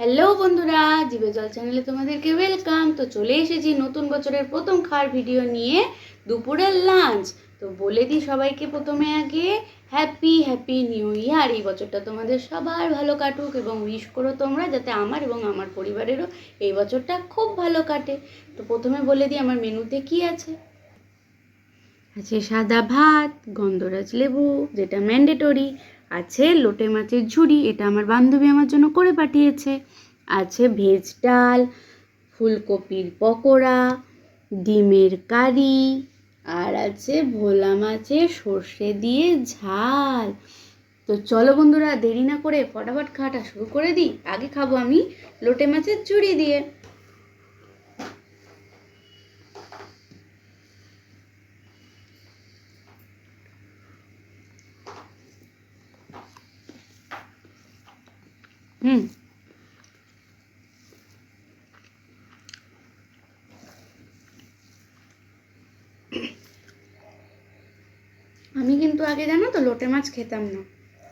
Hello বন্ধুরা, জীবে জল চ্যানেলে তোমাদেরকে ওয়েলকাম তো চলে এসেছি নতুন বছরের প্রথম খাওয়ার ভিডিও নিয়ে দুপুরের লাঞ্চ তো বলে দিই সবাইকে প্রথমে আগে হ্যাপি হ্যাপি নিউ ইয়ার এই বছরটা তোমাদের সবার ভালো কাটুক এবং উইশ করো তোমরা যাতে আমার এবং আমার পরিবারেরও এই বছরটা খুব ভালো কাটে। তো প্রথমে বলে দিই আমার মেনুতে কি আছে? আছে সাদা ভাত, গন্ধরাজ লেবু, যেটা ম্যান্ডেটরি আছে লোটে মাছের ঝুড়ি, এটা আমার বান্ধবী আমার জন্য করে পাঠিয়েছে। আছে ভেজ ডাল, ফুলকপির পকোড়া, ডিমের কারি, আর আছে ভোলা মাছের সর্ষে দিয়ে ঝাল। তো চলো বন্ধুরা, দেরি না করে ফটাফট খাওয়াটা শুরু করে দিই। আগে খাব আমি লোটে মাছের ঝুড়ি দিয়ে। হুম। আমি কিন্তু আগে জানো তো, লোটে মাছ খেতাম না।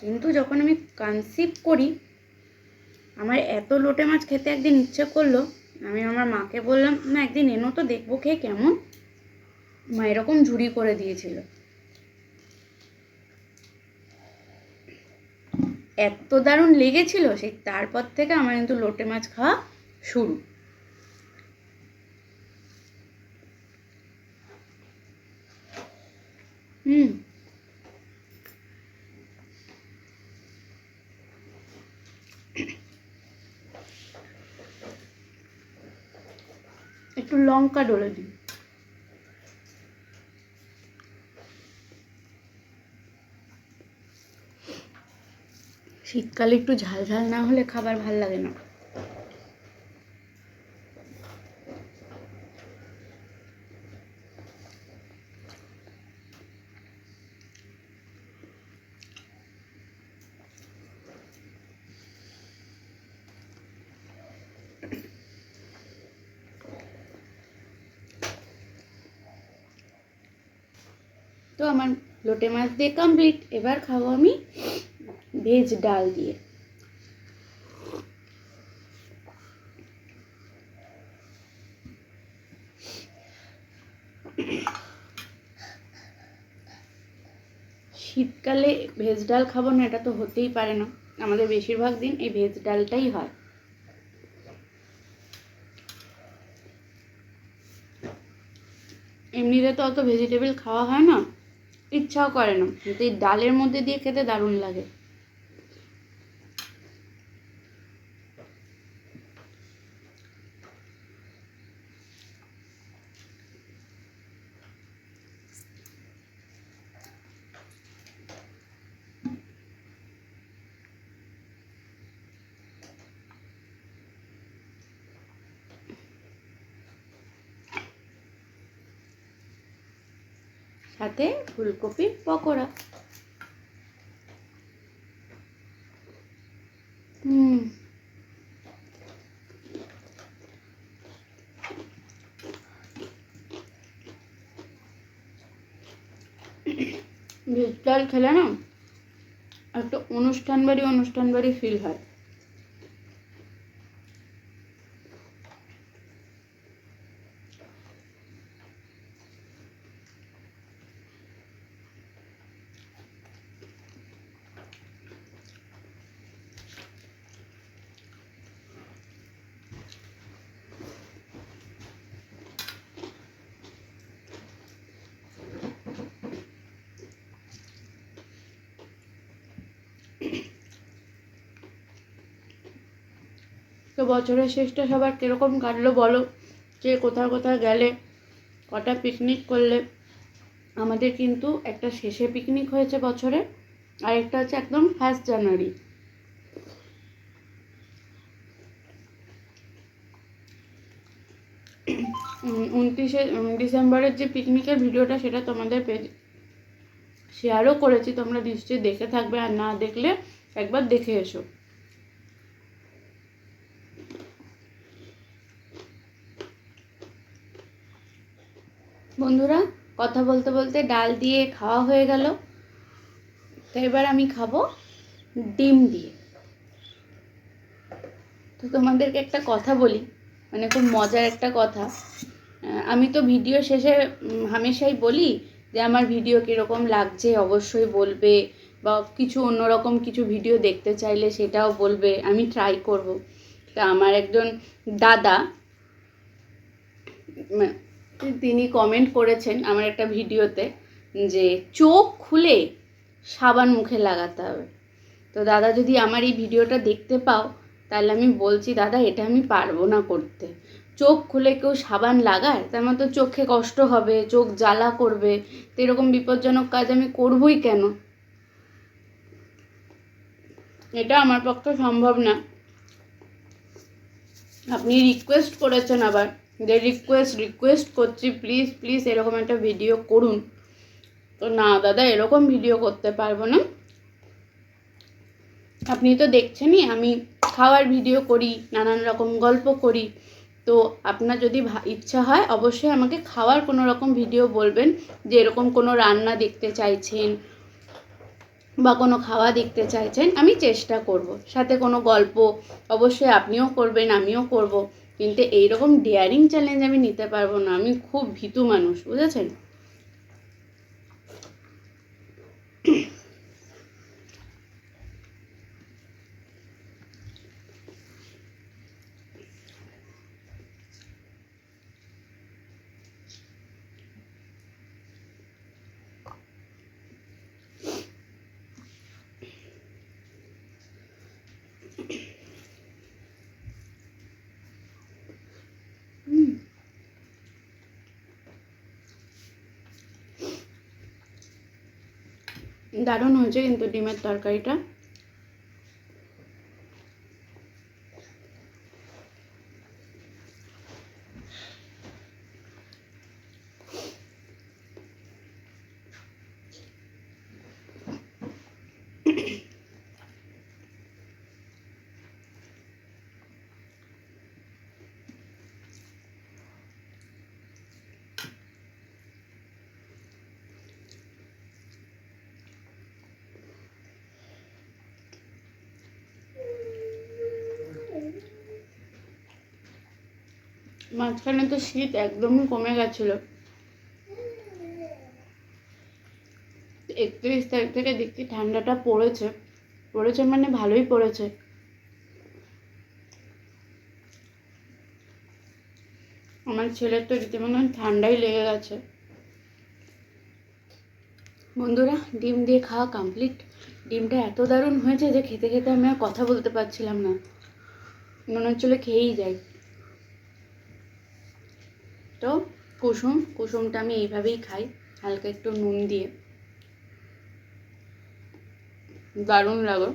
কিন্তু যখন আমি কনসিভ করি, আমার এত লোটে মাছ খেতে একদিন ইচ্ছে করল, আমি আমার মাকে বললাম, না, একদিন এনো তো দেখব খেয়ে কেমন। মা এরকম ঝুড়ি করে দিয়েছিল। এত দারুণ লেগেছিল, সেই তারপর থেকে আমার কিন্তু লোটে মাছ খাওয়া শুরু। হুম। একটু লঙ্কা ডলে দিই। শীতকালে একটু ঝাল ঝাল না হলে খাবার ভালো লাগে না। তো আমার লোটে মাছ দিয়ে কমপ্লিট এবার খাব আমি ভেজ ডাল দিয়ে। শীতকালে ভেজ ডাল খাব না, এটা তো হতেই পারে না। আমাদের বেশিরভাগ দিন এই ভেজ ডালটাই হয়। এমনিতে তো অত ভেজিটেবল খাওয়া হয় না, ইচ্ছাও করে না। কিন্তু এই ডালের মধ্যে দিয়ে খেতে দারুণ লাগে। সাথে ফুলকপির পকোড়া। হুম। ভেজ ডাল খেলে না একটা অনুষ্ঠান বাড়ি অনুষ্ঠান বাড়ি ফিল হয়। বছরের শেষটা সবার কীরকম কাটলো বলো? কে কোথায় কোথায় গেলে? কটা পিকনিক করলে? আমাদের কিন্তু একটা শেষে পিকনিক হয়েছে বছরে, আর একটা হচ্ছে একদম ফার্স্ট জানুয়ারি উনত্রিশে ডিসেম্বরের যে পিকনিকের ভিডিওটা, সেটা তোমাদের পেজ শেয়ারও করেছি, তোমরা নিশ্চয়ই দেখে থাকবে, আর না দেখলে একবার দেখে এসো। বন্ধুরা, কথা বলতে বলতে ডাল দিয়ে খাওয়া হয়ে গেল। তো এবার আমি খাব ডিম দিয়ে। তো তোমাদেরকে একটা কথা বলি মানে খুব মজার একটা কথা। আমি তো ভিডিও শেষে হামেশাই বলি যে আমার ভিডিও কীরকম লাগছে অবশ্যই বলবে বা কিছু অন্যরকম কিছু ভিডিও দেখতে চাইলে সেটাও বলবে, আমি ট্রাই করব। তা আমার একজন দাদা তিনি কমেন্ট করেছেন আমার একটা ভিডিওতে যে চোখ খুলে সাবান মুখে লাগাতে হবে। তো দাদা যদি আমার এই ভিডিওটা দেখতে পাও, তাহলে আমি বলছি, দাদা, এটা আমি পারব না করতে। চোখ খুলে কেউ সাবান লাগায়, তার মানে তো চোখে কষ্ট হবে, চোখ জ্বালা করবে, তো এরকম বিপজ্জনক কাজ আমি করবই কেন? এটা আমার পক্ষে সম্ভব না। আপনি রিকোয়েস্ট করেছেন আবার। যে রিকোয়েস্ট রিকোয়েস্ট করছি প্লিজ প্লিজ এরকম একটা ভিডিও করুন। তো না, দাদা, এরকম ভিডিও করতে পারব না। আপনি তো দেখছেনই, আমি খাওয়ার ভিডিও করি, নানান রকম গল্প করি। তো আপনার যদি ইচ্ছা হয়, অবশ্যই আমাকে খাওয়ার কোনো রকম ভিডিও বলবেন, যে এরকম কোনো রান্না দেখতে চাইছেন বা কোনো খাওয়া দেখতে চাইছেন, আমি চেষ্টা করব। সাথে কোনো গল্প অবশ্যই আপনিও করবেন, আমিও করব। কিন্তু এইরকম ডেয়ারিং চ্যালেঞ্জ আমি নিতে পারব না। আমি খুব ভীতু মানুষ বুঝেছেন? দারুণ হয়েছে কিন্তু ডিমের তরকারিটা। মাঝখানে তো শীত একদমই কমে গেছিল। একত্রিশ তারিখ থেকে দেখছি ঠান্ডাটা পড়েছে। পড়েছে মানে ভালোই পড়েছে। আমার ছেলের তো রীতিমতো ঠান্ডাই লেগে গেছে। বন্ধুরা, ডিম দিয়ে খাওয়া কমপ্লিট ডিমটা এত দারুণ হয়েছে যে খেতে খেতে আমি আর কথা বলতে পারছিলাম না। মনে হচ্ছিল খেয়েই যাই। তো কুসুম, কুসুমটা আমি এইভাবেই খাই, হালকা একটু নুন দিয়ে। দারুণ লাগে।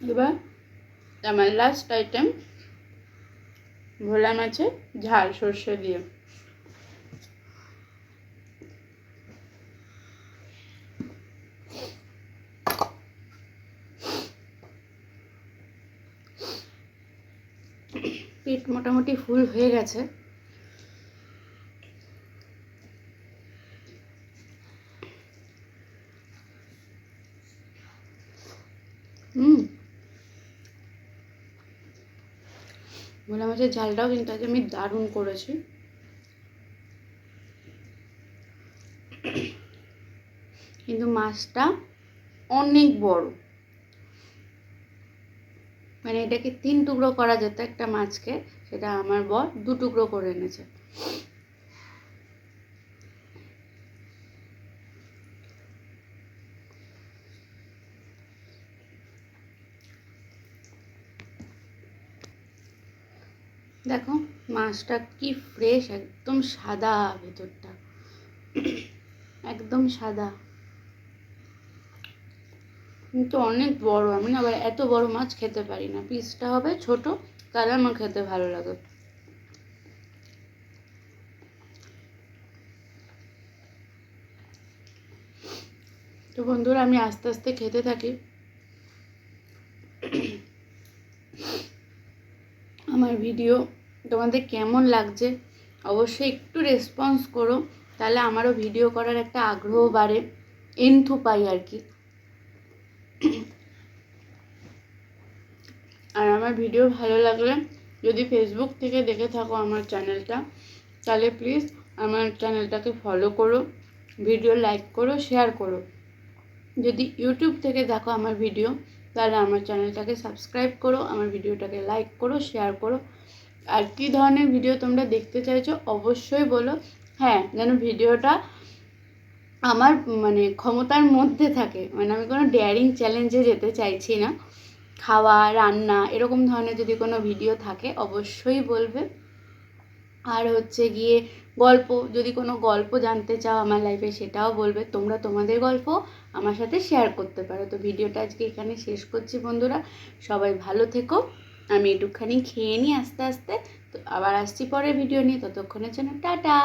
এবার আমার লাস্ট আইটেম ভোলা মাছের ঝাল সর্ষে দিয়ে। পেট মোটামুটি ফুল হয়ে গেছে। হুম। ভোলা ঝালটাও কিন্তু আজ আমি দারুণ করেছি। কিন্তু মাছটা অনেক বড়। মানে এটাকে তিন টুকরো করা যেত একটা মাছকে, সেটা আমার বর দু টুকরো করে এনেছে। দেখো, মাছটা কি ফ্রেশ একদম সাদা ভেতরটা। একদম সাদা। কিন্তু অনেক বড়, আমি না আবার এত বড় মাছ খেতে পারি না। পিসটা হবে ছোট তাহলে আমার খেতে ভালো লাগে। তো বন্ধুরা, আমি আস্তে আস্তে খেতে থাকি। আমার ভিডিও তোমাদের কেমন লাগছে অবশ্যই একটু রেসপন্স করো, তাহলে আমারও ভিডিও করার একটা আগ্রহ বাড়ে এন্থু পাই আর কি। আর আমার ভিডিও ভালো লাগলে যদি ফেসবুক থেকে দেখে থাকো আমার চ্যানেলটা, তাহলে প্লিজ আমার চ্যানেলটাকে ফলো করো ভিডিও লাইক করো শেয়ার করো। যদি ইউটিউব থেকে দেখো আমার ভিডিও তাহলে আমার চ্যানেলটাকে সাবস্ক্রাইব করো, আমার ভিডিওটাকে লাইক করো শেয়ার করো। আর কী ধরনের ভিডিও তোমরা দেখতে চাইছো, অবশ্যই বলো। হ্যাঁ যেন ভিডিওটা আমার মানে ক্ষমতার মধ্যে থাকে। মানে আমি কোনো ডেয়ারিং চ্যালেঞ্জে যেতে চাইছি না। খাওয়া, রান্না এরকম ধরনের যদি কোনো ভিডিও থাকে, অবশ্যই বলবে। আর হচ্ছে গিয়ে গল্প, যদি কোনো গল্প জানতে চাও আমার লাইফে সেটাও বলবে। তোমরা তোমাদের গল্প আমার সাথে শেয়ার করতে পারো। তো ভিডিওটা আজকে এখানে শেষ করছি বন্ধুরা। সবাই ভালো থেকো। আমি একটুখানি খেয়ে নিই আস্তে আস্তে। তো আবার আসছি পরের ভিডিও নিয়ে। ততক্ষণের জন্য টাটা!